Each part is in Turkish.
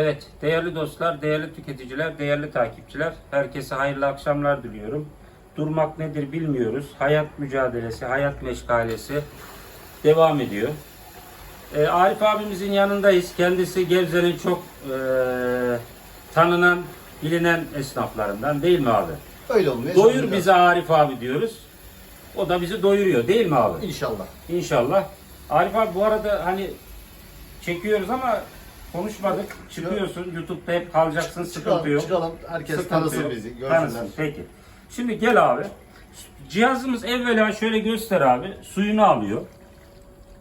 Evet, değerli dostlar, değerli tüketiciler, değerli takipçiler, herkese hayırlı akşamlar diliyorum. Durmak nedir bilmiyoruz. Hayat mücadelesi, hayat meşgalesi devam ediyor. Ee, Arif abimizin yanındayız. Kendisi Gebze'nin çok eee, tanınan, bilinen esnaflarından değil mi abi? Öyle olmuyor. Doyur bizi Arif abi diyoruz. O da bizi doyuruyor değil mi abi? İnşallah. İnşallah. Arif abi bu arada hani çekiyoruz ama konuşmadık. Çıkıyorsun. YouTube'da hep kalacaksın. Sıkıntı Çıkalım, yok. çıkalım. Herkes Sıkıntı tanısın yok. bizi. Tanısın. Görsünler. Peki. Şimdi gel abi. Cihazımız evvela şöyle göster abi. Suyunu alıyor.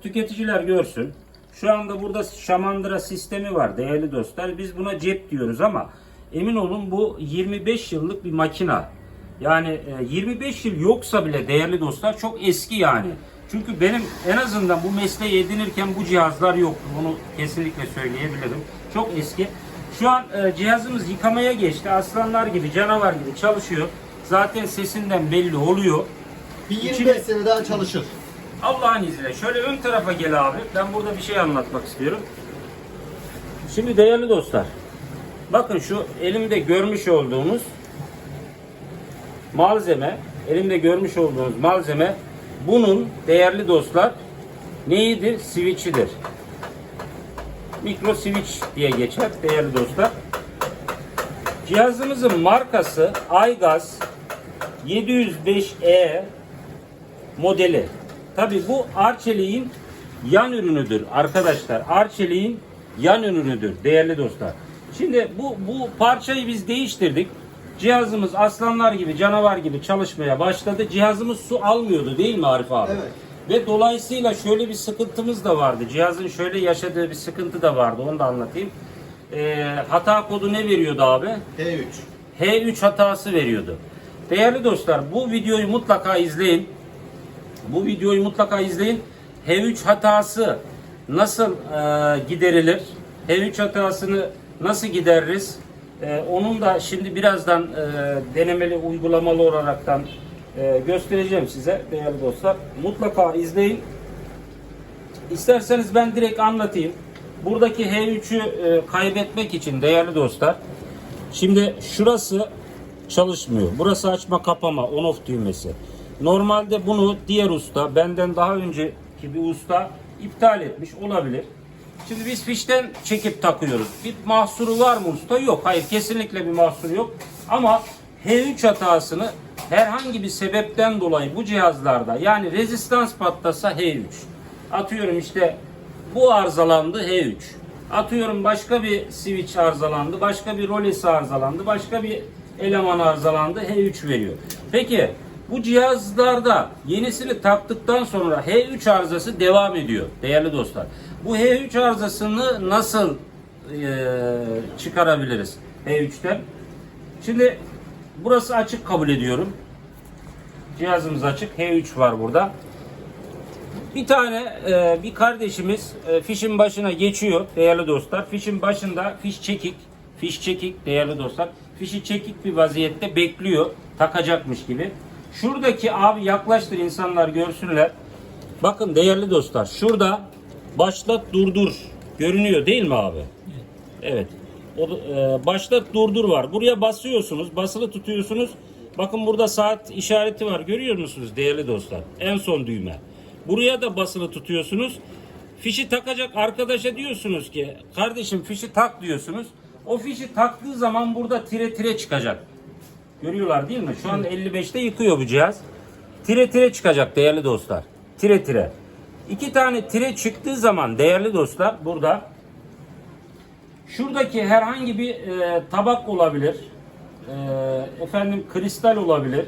Tüketiciler görsün. Şu anda burada şamandıra sistemi var değerli dostlar. Biz buna cep diyoruz ama emin olun bu 25 yıllık bir makina. Yani e, 25 yıl yoksa bile değerli dostlar çok eski yani. Çünkü benim en azından bu mesleği edinirken bu cihazlar yoktu. Bunu kesinlikle söyleyebilirim. Çok eski. Şu an e, cihazımız yıkamaya geçti. Aslanlar gibi, canavar gibi çalışıyor. Zaten sesinden belli oluyor. Bir 25 İçine- sene daha çalışır. Allah'ın izniyle. Şöyle ön tarafa gel abi. Ben burada bir şey anlatmak istiyorum. Şimdi değerli dostlar. Bakın şu elimde görmüş olduğunuz malzeme, elimde görmüş olduğunuz malzeme bunun değerli dostlar neyidir? Switch'idir. Mikro switch diye geçer değerli dostlar. Cihazımızın markası Aygaz 705E modeli. Tabi bu Arçelik'in yan ürünüdür arkadaşlar. Arçelik'in yan ürünüdür değerli dostlar. Şimdi bu bu parçayı biz değiştirdik. Cihazımız aslanlar gibi, canavar gibi çalışmaya başladı. Cihazımız su almıyordu değil mi Arif abi? Evet. Ve dolayısıyla şöyle bir sıkıntımız da vardı. Cihazın şöyle yaşadığı bir sıkıntı da vardı. Onu da anlatayım. Ee, hata kodu ne veriyordu abi? T3. H3 hatası veriyordu. Değerli dostlar bu videoyu mutlaka izleyin. Bu videoyu mutlaka izleyin. H3 hatası nasıl e, giderilir? H3 hatasını nasıl gideririz? E, onun da şimdi birazdan e, denemeli uygulamalı olaraktan e, göstereceğim size değerli dostlar. Mutlaka izleyin. İsterseniz ben direkt anlatayım. Buradaki H3'ü e, kaybetmek için değerli dostlar. Şimdi şurası çalışmıyor. Burası açma kapama on off düğmesi. Normalde bunu diğer usta benden daha önceki bir usta iptal etmiş olabilir. Şimdi biz fişten çekip takıyoruz. Bir mahsuru var mı usta? Yok. Hayır kesinlikle bir mahsuru yok. Ama H3 hatasını herhangi bir sebepten dolayı bu cihazlarda yani rezistans patlasa H3. Atıyorum işte bu arızalandı H3. Atıyorum başka bir switch arızalandı, başka bir roles arızalandı, başka bir eleman arızalandı H3 veriyor. Peki bu cihazlarda yenisini taktıktan sonra H3 arızası devam ediyor değerli dostlar. Bu H3 arızasını nasıl eee, çıkarabiliriz H3'ten? Şimdi burası açık kabul ediyorum. Cihazımız açık. H3 var burada. Bir tane e, bir kardeşimiz e, fişin başına geçiyor değerli dostlar. Fişin başında fiş çekik, fiş çekik değerli dostlar. Fişi çekik bir vaziyette bekliyor takacakmış gibi. Şuradaki abi yaklaştır insanlar görsünler. Bakın değerli dostlar şurada başlat durdur görünüyor değil mi abi? Evet. O, e, başlat durdur var. Buraya basıyorsunuz, basılı tutuyorsunuz. Bakın burada saat işareti var. Görüyor musunuz değerli dostlar? En son düğme. Buraya da basılı tutuyorsunuz. Fişi takacak arkadaşa diyorsunuz ki kardeşim fişi tak diyorsunuz. O fişi taktığı zaman burada tire tire çıkacak. Görüyorlar değil mi? Şu an 55'te yıkıyor bu cihaz. Tire tire çıkacak değerli dostlar. Tire tire. İki tane tire çıktığı zaman değerli dostlar burada Şuradaki herhangi bir e, tabak olabilir, e, efendim kristal olabilir,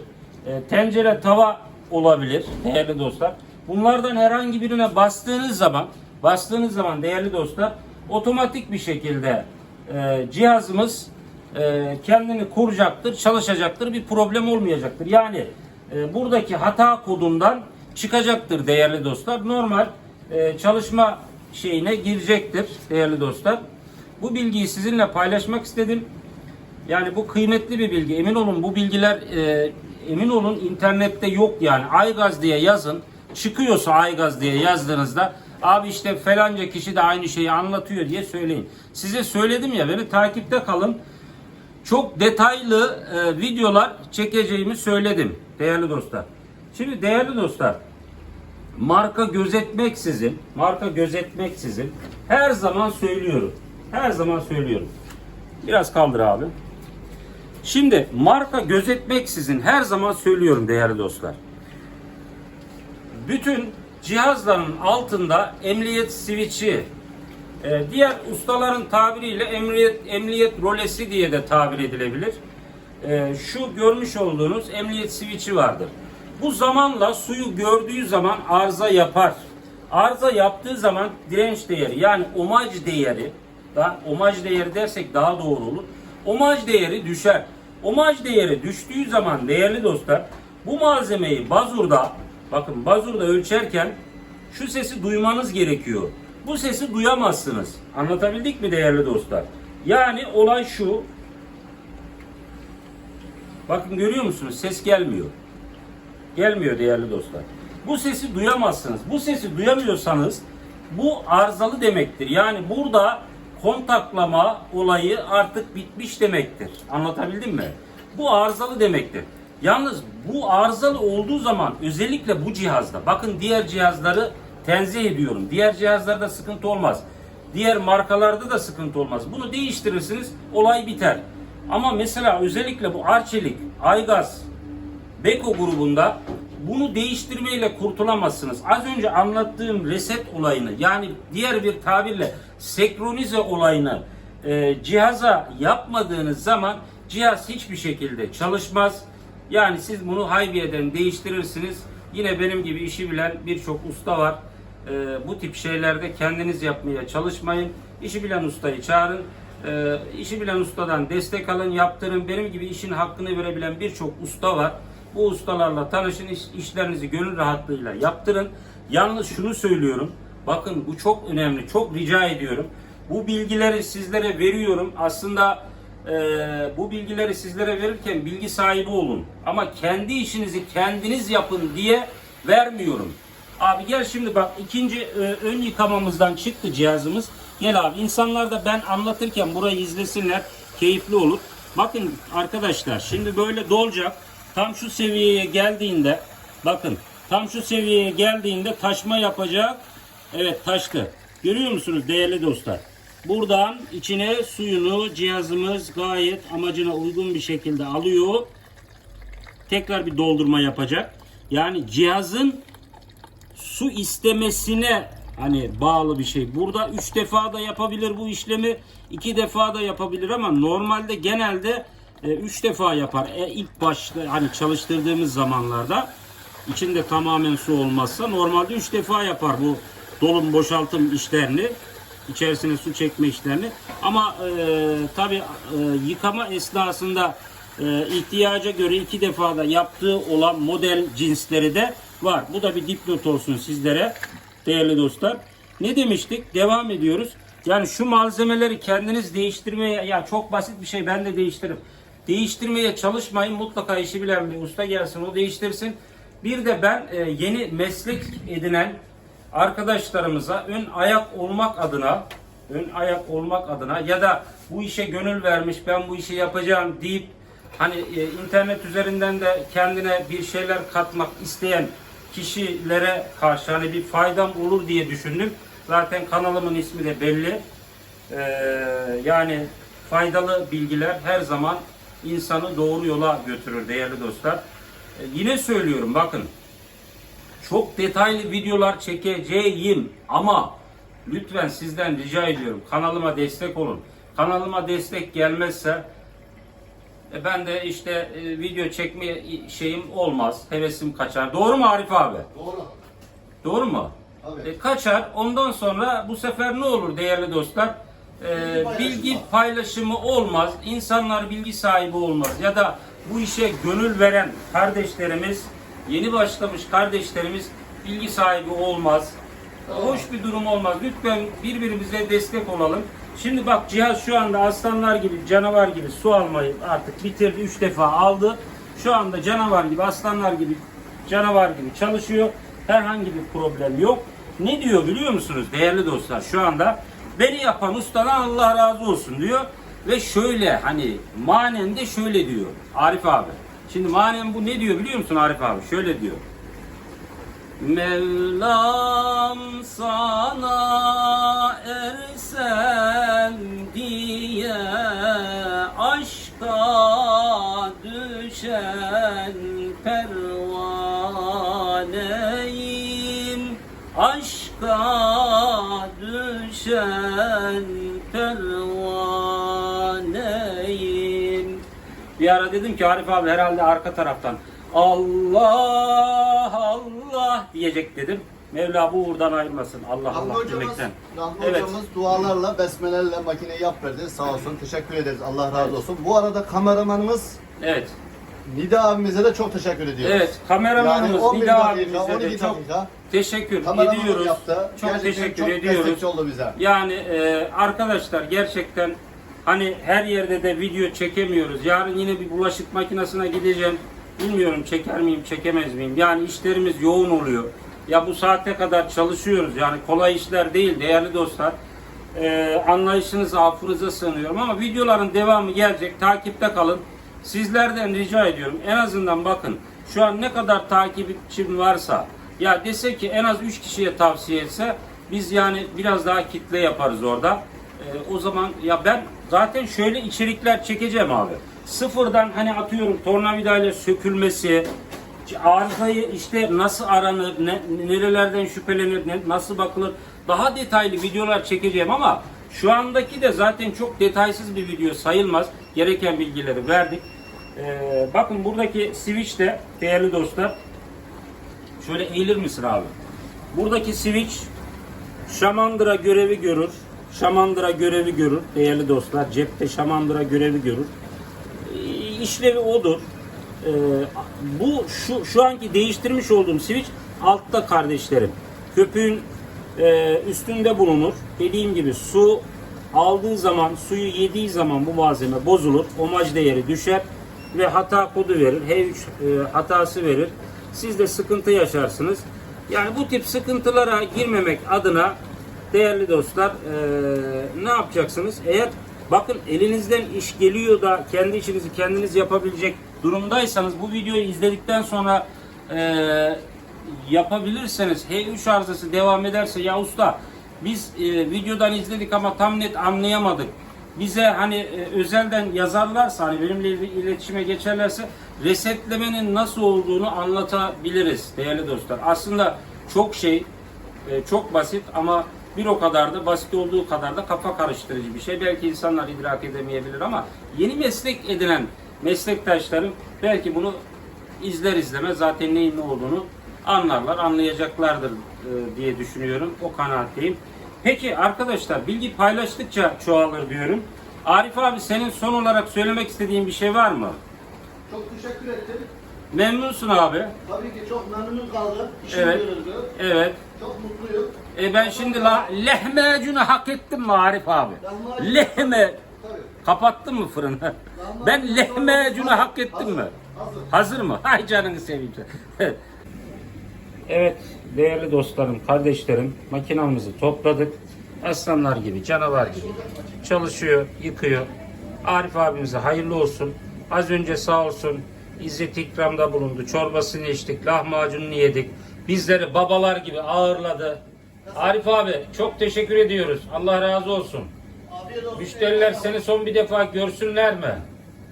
e, tencere tava olabilir değerli dostlar. Bunlardan herhangi birine bastığınız zaman, bastığınız zaman değerli dostlar, otomatik bir şekilde e, cihazımız e, kendini kuracaktır, çalışacaktır, bir problem olmayacaktır. Yani e, buradaki hata kodundan çıkacaktır değerli dostlar. Normal e, çalışma şeyine girecektir değerli dostlar. Bu bilgiyi sizinle paylaşmak istedim. Yani bu kıymetli bir bilgi. Emin olun bu bilgiler emin olun internette yok yani. Aygaz diye yazın. Çıkıyorsa Aygaz diye yazdığınızda Abi işte falanca kişi de aynı şeyi anlatıyor diye söyleyin. Size söyledim ya beni takipte kalın. Çok detaylı e, videolar çekeceğimi söyledim değerli dostlar. Şimdi değerli dostlar marka gözetmeksizin, marka gözetmeksizin her zaman söylüyorum. Her zaman söylüyorum. Biraz kaldır abi. Şimdi marka gözetmeksizin her zaman söylüyorum değerli dostlar. Bütün cihazların altında emniyet switch'i, e, diğer ustaların tabiriyle emniyet, emniyet rolesi diye de tabir edilebilir. E, şu görmüş olduğunuz emniyet switch'i vardır. Bu zamanla suyu gördüğü zaman arıza yapar. Arıza yaptığı zaman direnç değeri yani omaj değeri, da omaj değeri dersek daha doğru olur. Omaj değeri düşer. Omaj değeri düştüğü zaman değerli dostlar bu malzemeyi bazurda bakın bazurda ölçerken şu sesi duymanız gerekiyor. Bu sesi duyamazsınız. Anlatabildik mi değerli dostlar? Yani olay şu. Bakın görüyor musunuz? Ses gelmiyor. Gelmiyor değerli dostlar. Bu sesi duyamazsınız. Bu sesi duyamıyorsanız bu arızalı demektir. Yani burada kontaklama olayı artık bitmiş demektir. Anlatabildim mi? Bu arızalı demektir. Yalnız bu arızalı olduğu zaman özellikle bu cihazda bakın diğer cihazları tenzih ediyorum. Diğer cihazlarda sıkıntı olmaz. Diğer markalarda da sıkıntı olmaz. Bunu değiştirirsiniz olay biter. Ama mesela özellikle bu Arçelik, Aygaz, Beko grubunda bunu değiştirmeyle kurtulamazsınız. Az önce anlattığım reset olayını yani diğer bir tabirle senkronize olayını e, cihaza yapmadığınız zaman cihaz hiçbir şekilde çalışmaz. Yani siz bunu haybiyeden değiştirirsiniz. Yine benim gibi işi bilen birçok usta var. E, bu tip şeylerde kendiniz yapmaya çalışmayın. İşi bilen ustayı çağırın. E, işi bilen ustadan destek alın, yaptırın. Benim gibi işin hakkını verebilen birçok usta var. Bu ustalarla tanışın, iş, işlerinizi gönül rahatlığıyla yaptırın. Yalnız şunu söylüyorum. Bakın bu çok önemli. Çok rica ediyorum. Bu bilgileri sizlere veriyorum. Aslında e, bu bilgileri sizlere verirken bilgi sahibi olun. Ama kendi işinizi kendiniz yapın diye vermiyorum. Abi gel şimdi bak ikinci e, ön yıkamamızdan çıktı cihazımız. Gel abi insanlar da ben anlatırken burayı izlesinler. Keyifli olur. Bakın arkadaşlar şimdi böyle dolacak. Tam şu seviyeye geldiğinde bakın tam şu seviyeye geldiğinde taşma yapacak. Evet taştı. Görüyor musunuz değerli dostlar? Buradan içine suyunu cihazımız gayet amacına uygun bir şekilde alıyor. Tekrar bir doldurma yapacak. Yani cihazın su istemesine hani bağlı bir şey. Burada 3 defa da yapabilir bu işlemi, 2 defa da yapabilir ama normalde genelde 3 defa yapar. E, ilk başta hani çalıştırdığımız zamanlarda içinde tamamen su olmazsa normalde 3 defa yapar bu dolum boşaltım işlerini. içerisine su çekme işlerini. Ama e, tabi e, yıkama esnasında e, ihtiyaca göre iki defa da yaptığı olan model cinsleri de var. Bu da bir dipnot olsun sizlere değerli dostlar. Ne demiştik? Devam ediyoruz. Yani şu malzemeleri kendiniz değiştirmeye ya çok basit bir şey ben de değiştiririm. Değiştirmeye çalışmayın. Mutlaka işi bilen bir usta gelsin o değiştirsin. Bir de ben e, yeni meslek edinen arkadaşlarımıza ön ayak olmak adına ön ayak olmak adına ya da bu işe gönül vermiş ben bu işi yapacağım deyip hani e, internet üzerinden de kendine bir şeyler katmak isteyen kişilere karşı hani bir faydam olur diye düşündüm. Zaten kanalımın ismi de belli. Ee, yani faydalı bilgiler her zaman insanı doğru yola götürür değerli dostlar. Ee, yine söylüyorum bakın çok detaylı videolar çekeceğim ama lütfen sizden rica ediyorum kanalıma destek olun. Kanalıma destek gelmezse e, ben de işte e, video çekme şeyim olmaz. Hevesim kaçar. Doğru mu Arif abi? Doğru. Doğru mu? Tabii. E, kaçar. Ondan sonra bu sefer ne olur değerli dostlar? E, Bilgi bilgi paylaşımı. paylaşımı olmaz. İnsanlar bilgi sahibi olmaz. Ya da bu işe gönül veren kardeşlerimiz, yeni başlamış kardeşlerimiz bilgi sahibi olmaz. Hoş bir durum olmaz. Lütfen birbirimize destek olalım. Şimdi bak cihaz şu anda aslanlar gibi, canavar gibi su almayı artık bitirdi. 3 defa aldı. Şu anda canavar gibi, aslanlar gibi, canavar gibi çalışıyor. Herhangi bir problem yok. Ne diyor biliyor musunuz değerli dostlar şu anda? Beni yapan ustadan Allah razı olsun diyor. Ve şöyle hani manen de şöyle diyor Arif abi. Şimdi manen bu ne diyor biliyor musun Arif abi? Şöyle diyor. Mevlam sana ersen diye aşka düşen pervaneyim. Aşka düşen pervaneyim. Bir ara dedim ki Arif abi herhalde arka taraftan Allah Allah diyecek dedim. Mevla bu uğurdan ayırmasın. Allah Allah hocamız, demekten. Rahmi Evet. hocamız dualarla, besmelerle makineyi yap verdi. Sağ olsun, teşekkür ederiz. Allah razı olsun. Bu arada kameramanımız Evet. Nida abimize de çok teşekkür ediyoruz. Evet. Kameramanımız Yani 11 Nida abimize 12 de çok dakika teşekkür ediyoruz. yaptı. Çok Gerçekten teşekkür çok ediyoruz. oldu bize. Yani e, arkadaşlar gerçekten hani her yerde de video çekemiyoruz. Yarın yine bir bulaşık makinesine gideceğim. Bilmiyorum çeker miyim, çekemez miyim? Yani işlerimiz yoğun oluyor. Ya bu saate kadar çalışıyoruz. Yani kolay işler değil değerli dostlar. E, anlayışınız, affınıza sığınıyorum ama videoların devamı gelecek. Takipte kalın. Sizlerden rica ediyorum. En azından bakın. Şu an ne kadar takipçim varsa ya dese ki en az 3 kişiye tavsiye etse biz yani biraz daha kitle yaparız orada. Ee, o zaman ya ben zaten şöyle içerikler çekeceğim abi. Sıfırdan hani atıyorum tornavidayla sökülmesi, arızayı işte nasıl aranır, ne, nerelerden şüphelenir, ne, nasıl bakılır daha detaylı videolar çekeceğim ama şu andaki de zaten çok detaysız bir video sayılmaz. Gereken bilgileri verdik. Ee, bakın buradaki switch de değerli dostlar şöyle eğilir misin abi? Buradaki switch şamandıra görevi görür. Şamandıra görevi görür değerli dostlar. Cepte şamandıra görevi görür. İşlevi odur. Ee, bu şu şu anki değiştirmiş olduğum switch altta kardeşlerim. Köpüğün e, üstünde bulunur. Dediğim gibi su aldığı zaman, suyu yediği zaman bu malzeme bozulur. Omaj değeri düşer ve hata kodu verir. H3 e, hatası verir. Siz de sıkıntı yaşarsınız. Yani bu tip sıkıntılara girmemek adına değerli dostlar e, ne yapacaksınız? Eğer bakın elinizden iş geliyor da kendi işinizi kendiniz yapabilecek durumdaysanız bu videoyu izledikten sonra e, yapabilirseniz H3 arızası devam ederse ya usta biz e, videodan izledik ama tam net anlayamadık. Bize hani e, özelden yazarlarsa hani benimle il- iletişime geçerlerse resetlemenin nasıl olduğunu anlatabiliriz değerli dostlar. Aslında çok şey e, çok basit ama bir o kadar da basit olduğu kadar da kafa karıştırıcı bir şey. Belki insanlar idrak edemeyebilir ama yeni meslek edinen meslektaşlarım belki bunu izler izlemez zaten neyin ne olduğunu anlarlar, anlayacaklardır e, diye düşünüyorum. O kanaatteyim. Peki arkadaşlar bilgi paylaştıkça çoğalır diyorum. Arif abi senin son olarak söylemek istediğin bir şey var mı? Çok teşekkür ettim. Memnunsun abi. Tabii ki çok memnun kaldım. İşim Evet. görüldü. Evet. Çok mutluyum. E ben şimdi la lehmecunu hak ettim mi Arif abi? Lahmacun- Lehme Tabii. kapattın mı fırını? Ben lehmecunu hak ettim mi? Hazır. Hazır mı? Hay canını seveyim sen. evet değerli dostlarım, kardeşlerim makinamızı topladık. Aslanlar gibi, canavar gibi çalışıyor, yıkıyor. Arif abimize hayırlı olsun. Az önce sağ olsun İzzet ikramda bulundu. Çorbasını içtik, lahmacununu yedik. Bizleri babalar gibi ağırladı. Arif abi çok teşekkür ediyoruz. Allah razı olsun. Müşteriler seni son bir defa görsünler mi?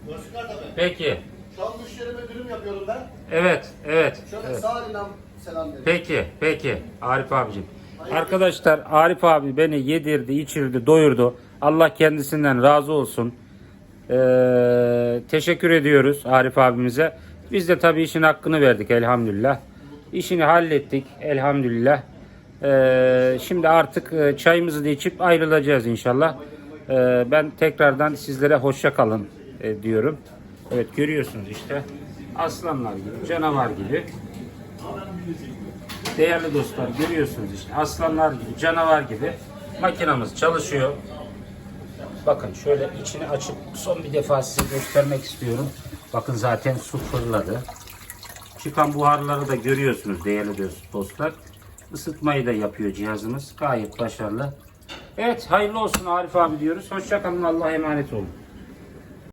Görsünler tabii. Peki. Şu an müşterime dürüm yapıyorum ben. Evet, evet. Şöyle evet. sağ elimden selam verin. Peki, peki Arif abicim. Arkadaşlar Arif abi beni yedirdi, içirdi, doyurdu. Allah kendisinden razı olsun. Ee, teşekkür ediyoruz Arif abimize. Biz de tabii işin hakkını verdik elhamdülillah. İşini hallettik elhamdülillah. Ee, şimdi artık e, çayımızı da içip ayrılacağız inşallah. Ee, ben tekrardan sizlere hoşça kalın e, diyorum. Evet görüyorsunuz işte aslanlar gibi, canavar gibi. Değerli dostlar görüyorsunuz işte aslanlar gibi, canavar gibi makinamız çalışıyor. Bakın şöyle içini açıp son bir defa size göstermek istiyorum. Bakın zaten su fırladı. Çıkan buharları da görüyorsunuz değerli dost- dostlar. Isıtmayı da yapıyor cihazımız. Gayet başarılı. Evet hayırlı olsun Arif abi diyoruz. Hoşçakalın Allah'a emanet olun.